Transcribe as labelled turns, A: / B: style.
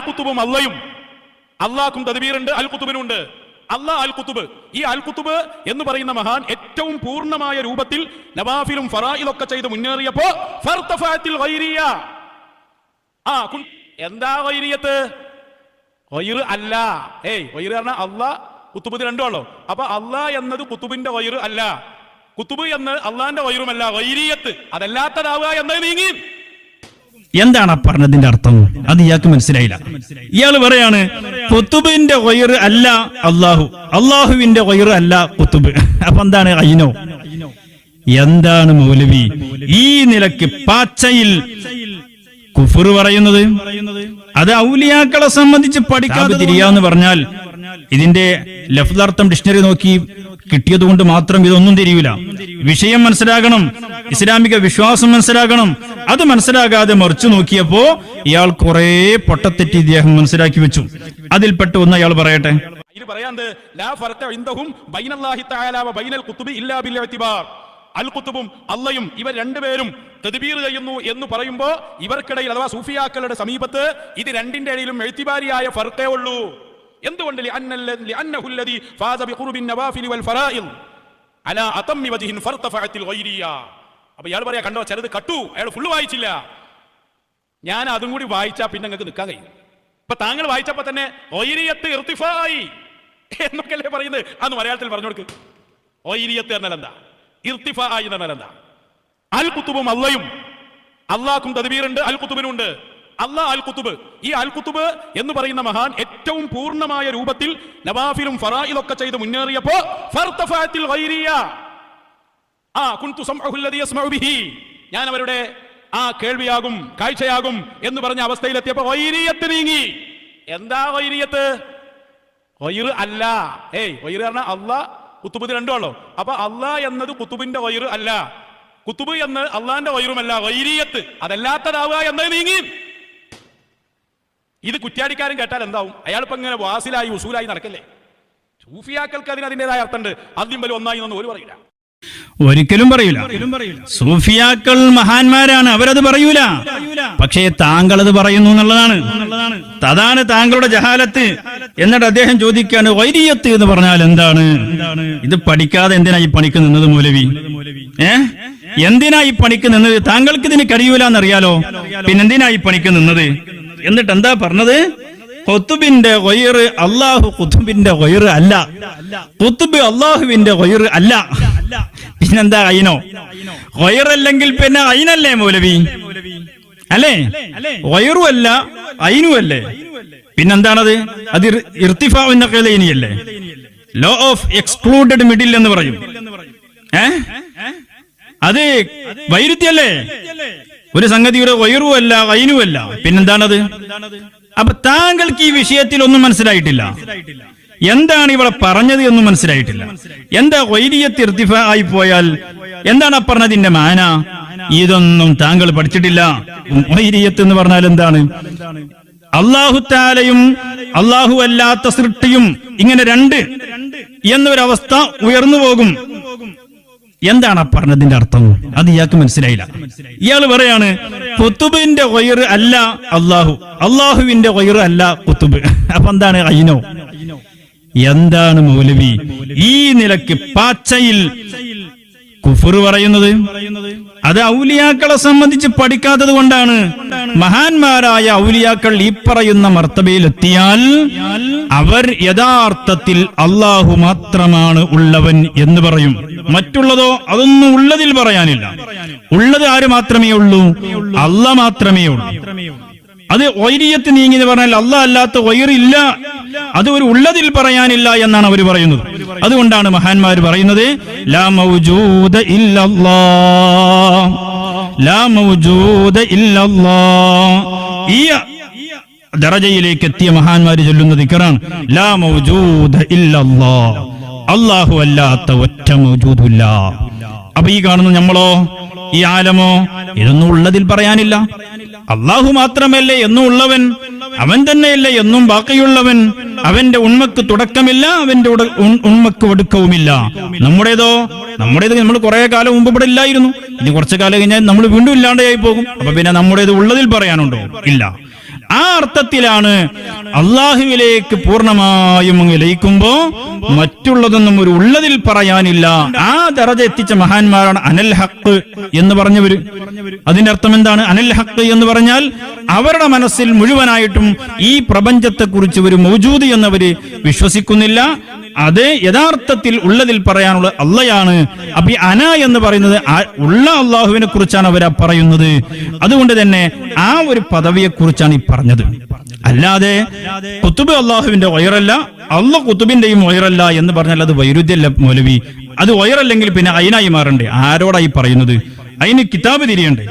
A: കുത്തുബും അള്ളയും. അള്ളാഹ്ക്കും തദ്ബീറുണ്ട് അൽ കുത്തുബിനുണ്ട് അള്ളാ അൽ കുത്തുബ് ഈ അൽ കുത്തുബ് എന്ന് പറയുന്ന മഹാൻ ഏറ്റവും പൂർണമായ രൂപത്തിൽ നവാഫിലും ഫറായിലൊക്കെ ചെയ്ത് മുന്നേറിയപ്പോ. ആ എന്താ വൈരിയത്ത് വൈറ് അല്ല. ഏയ് വൈറ് പറഞ്ഞാൽ അള്ളാ കുത്തുബ് ഇത് രണ്ടുമല്ലോ അപ്പൊ അള്ളാ എന്നത് കുത്തുബിന്റെ വൈറ് അല്ല. കുത്തുബ് എന്ന് അള്ളാന്റെ വൈറുമല്ല വൈരിയത്ത് അതല്ലാത്തതാവുക എന്നത് നീങ്ങി.
B: എന്താണ് ആ പറഞ്ഞതിന്റെ അർത്ഥം? അത് ഇയാൾക്ക് മനസ്സിലായില്ല. ഇയാൾ പറയാണ് കുത്തുബിന്റെ വയറ് അല്ല അള്ളാഹു അള്ളാഹുവിന്റെ വയറ് അല്ല കുത്തുബ്. അപ്പൊ എന്താണ് അയിനോ? എന്താണ് മൗലവി? ഈ നിലയ്ക്ക് പാച്ചയിൽ കുഫർ പറയുന്നത്? അത് ഔലിയാക്കളെ സംബന്ധിച്ച് പഠിക്കാതെ തിരിയാന്ന് പറഞ്ഞാൽ ഇതിന്റെ ലഫ്താർത്ഥം ഡിക്ഷണറി നോക്കി കിട്ടിയത് കൊണ്ട് മാത്രം ഇതൊന്നും തിരിയൂല വിഷയം മനസ്സിലാകണം ഇസ്ലാമിക വിശ്വാസം മനസ്സിലാകണം അത് മനസ്സിലാകാതെ മറിച്ചു നോക്കിയപ്പോ ഇയാൾ കുറെ പൊട്ടത്തെറ്റി ഇദ്ദേഹം മനസ്സിലാക്കി വെച്ചു. അതിൽപ്പെട്ട ഒന്ന് അയാൾ പറയട്ടെ.
A: അൽ അല്ലയും ഇവർ രണ്ടുപേരും തെതിബീർ ചെയ്യുന്നു എന്ന് പറയുമ്പോൾ ഇവർക്കിടയിൽ അഥവാ സൂഫിയാക്കളുടെ സമീപത്ത് ഇത് രണ്ടിന്റെ ഇടയിലും എഴുത്തിബാരിയായ ഫർക്കേ ഉള്ളൂ. എന്തുകൊണ്ട്? അന്നഹുല്ലദി ഫാദ വൽ അലാ അപ്പൊ ഇയാൾ പറയാ കണ്ടോ ചിലത് കട്ടു അയാൾ ഫുള്ള് വായിച്ചില്ല. ഞാൻ അതും കൂടി വായിച്ചാ പിന്നെ നിങ്ങൾക്ക് നിൽക്കാൻ കഴിയും. ഇപ്പൊ താങ്കൾ വായിച്ചപ്പോ തന്നെ ഒയിരിയത്ത് ഇർത്തിഫായി എന്നൊക്കെയല്ലേ പറയുന്നത്? അന്ന് മലയാളത്തിൽ പറഞ്ഞു കൊടുക്ക് ഒയിരിയത്ത് എന്നാൽ എന്താ? ഇർത്തിഫായി എന്ന് പറഞ്ഞാൽ എന്താ? അൽ കുത്തുബും അള്ളയും. അള്ളാഹ്ക്കും തദ്ബീറുണ്ട് അൽ കുത്തുബിനുണ്ട് അള്ളാഹ് അൽ കുത്തുബ് ഈ അൽ കുത്തുബ് എന്ന് പറയുന്ന മഹാൻ ഏറ്റവും പൂർണമായ രൂപത്തിൽ നവാഫിലും ഫറായിലൊക്കെ ചെയ്ത് മുന്നേറിയപ്പോ. ആ ബിഹി. ഞാൻ അവരുടെ ആ കേൾവിയാകും കാഴ്ചയാകും എന്ന് പറഞ്ഞ അവസ്ഥയിലെത്തിയപ്പോ വൈരിയത്ത് നീങ്ങി. എന്താ വൈരിയത്ത് വൈറ് അല്ല. ഏയ് വൈറ് പറഞ്ഞാൽ അല്ല കുത്തുബ് രണ്ടുമല്ലോ അപ്പൊ അല്ല എന്നത് കുത്തുബിന്റെ വൈറ് അല്ല. കുത്തുബ് എന്ന് അള്ളാന്റെ വൈറുമല്ല വൈരിയത്ത് അതല്ലാത്തതാവുക എന്നത് നീങ്ങി. ഇത് കുറ്റ്യാടിക്കാരൻ കേട്ടാൽ എന്താവും? അയാളിപ്പോ ഇങ്ങനെ വാസിലായി ഉസൂലായി നടക്കല്ലേ? സൂഫിയാക്കൾക്ക് അതിന് അതിന്റെതായ അർത്ഥമുണ്ട്. ആദ്യം വലിയ ഒന്നായി എന്നൊന്നും ഒരു പറയില്ല.
B: ഒരിക്കലും പറയൂല. സൂഫിയാക്കൾ മഹാന്മാരാണ് അവരത് പറയൂല. പക്ഷേ താങ്കൾ അത് പറയുന്നു എന്നുള്ളതാണ്. അതാണ് താങ്കളുടെ ജഹാലത്ത്. എന്നിട്ട് അദ്ദേഹം ചോദിക്കാണ് വൈരിയത്ത് എന്ന് പറഞ്ഞാൽ എന്താണ്? ഇത് പഠിക്കാതെ എന്തിനാ ഈ പണിക്ക് നിന്നത് മൂലവി? ഏ? എന്തിനാ ഈ പണിക്ക് നിന്നത്? താങ്കൾക്ക് ഇതിന് കഴിയൂല എന്നറിയാലോ? പിന്നെന്തിനാ ഈ പണിക്ക് നിന്നത്? എന്നിട്ട് എന്താ പറഞ്ഞത്? കുത്തുബിന്റെ വയറ് അള്ളാഹു കുത്തുബിന്റെ വയറ് അല്ല. കുത്തുബ് അള്ളാഹുവിന്റെ വയറ് അല്ല. പിന്നെന്താ അയിനോ? വയറല്ലെങ്കിൽ പിന്നെ അയിനല്ലേ മൗലവി? അല്ലേ? വയറുമല്ല അയിനുമല്ലേ? പിന്നെന്താണത്? അത് ഇർത്തിഫാവിന്റെ ഇനിയല്ലേ ലോ ഓഫ് എക്സ്ക്ലൂഡഡ് മിഡിൽ എന്ന് പറയും. ഏ? അത് വൈരുദ്ധ്യല്ലേ? ഒരു സംഗതിയുടെ വയറുമല്ല അയിനുമല്ല. പിന്നെന്താണത്? അപ്പൊ താങ്കൾക്ക് ഈ വിഷയത്തിൽ ഒന്നും മനസ്സിലായിട്ടില്ല. എന്താണ് ഇവിടെ പറഞ്ഞത് എന്നും മനസ്സിലായിട്ടില്ല. എന്താ വൈരിയത്ത് ഇർത്തിഫ ആയി പോയാൽ എന്താണ് ആ പറഞ്ഞതിന്റെ മാന? ഇതൊന്നും താങ്കൾ പഠിച്ചിട്ടില്ല. വൈരിയത്ത് എന്ന് പറഞ്ഞാൽ എന്താണ്? അള്ളാഹുത്താലയും അള്ളാഹു അല്ലാത്ത സൃഷ്ടിയും ഇങ്ങനെ രണ്ട് എന്നൊരവസ്ഥ ഉയർന്നു പോകും. എന്താണ് പറഞ്ഞതിന്റെ അർത്ഥം? അത് ഇയാൾക്ക് മനസ്സിലായില്ല. ഇയാൾ പറയാണ് കുത്തുബിന്റെ വയറ് അല്ല അള്ളാഹു. അള്ളാഹുവിന്റെ വയറ് അല്ല കുത്തുബ്. അപ്പൊ എന്താണ് അയിനോ എന്താണ് മൗലവി? ഈ നിലയ്ക്ക് പാച്ചയിൽ കുഫർ പറയുന്നത്? അത് ഔലിയാക്കളെ സംബന്ധിച്ച് പഠിക്കാത്തത് കൊണ്ടാണ്. മഹാന്മാരായ ഔലിയാക്കൾ ഈ പറയുന്ന മർത്തബയിലെത്തിയാൽ അവർ യഥാർത്ഥത്തിൽ അള്ളാഹു മാത്രമാണ് ഉള്ളവൻ എന്ന് പറയും. മറ്റുള്ളതോ അതൊന്നും ഉള്ളതിൽ പറയാനില്ല. ഉള്ളത് ആര് മാത്രമേ ഉള്ളൂ? അല്ല മാത്രമേ ഉള്ളൂ. അത് വൈരിയത്ത് നീങ്ങി പറഞ്ഞാൽ അല്ല അല്ലാത്ത വൈറില്ല അത് ഒരു ഉള്ളതിൽ പറയാനില്ല എന്നാണ് അവർ പറയുന്നത്. അതുകൊണ്ടാണ് മഹാന്മാർ പറയുന്നത് ലാ മൗജൂദ ലാ മൗജൂദ ഈ ദറജയിലേക്ക് എത്തിയ മഹാന്മാര് ചൊല്ലുന്ന ദിക്കറാണ് ലാ മൗജൂദ അല്ലാഹു അല്ലാത്ത ഒറ്റ മൗജൂദില്ല. അപ്പൊ ഈ കാണുന്ന നമ്മളോ ഈ ആലമോ ഇതൊന്നും ഉള്ളതിൽ പറയാനില്ല. അള്ളാഹു മാത്രമല്ലേ എന്നും ഉള്ളവൻ അവൻ തന്നെയല്ലേ എന്നും ബാക്കിയുള്ളവൻ. അവന്റെ ഉണ്മക്ക് തുടക്കമില്ല അവന്റെ ഉണ്മക്ക് ഒടുക്കവുമില്ല. നമ്മുടേതോ നമ്മുടേത് നമ്മൾ കുറെ കാലം മുമ്പ് ഇവിടെ ഇല്ലായിരുന്നു. ഇനി കുറച്ചു കാലം കഴിഞ്ഞാൽ നമ്മൾ വീണ്ടും ഇല്ലാണ്ടായി പോകും. അപ്പൊ പിന്നെ നമ്മുടേത് ഉള്ളതിൽ പറയാനുണ്ടോ? ഇല്ല. അർത്ഥത്തിലാണ് അള്ളാഹുവിലേക്ക് പൂർണമായും ലയിക്കുമ്പോ മറ്റുള്ളതൊന്നും ഒരു ഉള്ളതിൽ പറയാനില്ല. ആ ദറജ എത്തിച്ച മഹാന്മാരാണ് അനൽ ഹക്ക് എന്ന് പറഞ്ഞവര്. അതിന്റെ അർത്ഥം എന്താണ്? അനൽ ഹക്ക് എന്ന് പറഞ്ഞാൽ അവരുടെ മനസ്സിൽ മുഴുവനായിട്ടും ഈ പ്രപഞ്ചത്തെ കുറിച്ച് ഒരു മൗജൂദ് എന്നവര് വിശ്വസിക്കുന്നില്ല. അത് യഥാർത്ഥത്തിൽ ഉള്ളതിൽ പറയാനുള്ള അള്ളയാണ്. അപ്പൊ അന എന്ന് പറയുന്നത് ഉള്ള അള്ളാഹുവിനെ കുറിച്ചാണ് അവർ പറയുന്നത്. അതുകൊണ്ട് തന്നെ ആ ഒരു പദവിയെ കുറിച്ചാണ് ഈ പറഞ്ഞത്. അല്ലാതെ കുത്തുബ് അള്ളാഹുവിന്റെ വയറല്ല അള്ള കുത്തുബിന്റെയും വയറല്ല എന്ന് പറഞ്ഞാൽ അത് വൈരുദ്ധ്യല്ല മൗലവി. അത് വയറല്ലെങ്കിൽ പിന്നെ അയിനായി മാറണ്ടേ? ആരോടായി പറയുന്നത്? അതിന് കിതാബ് തിരിയണ്ടേ?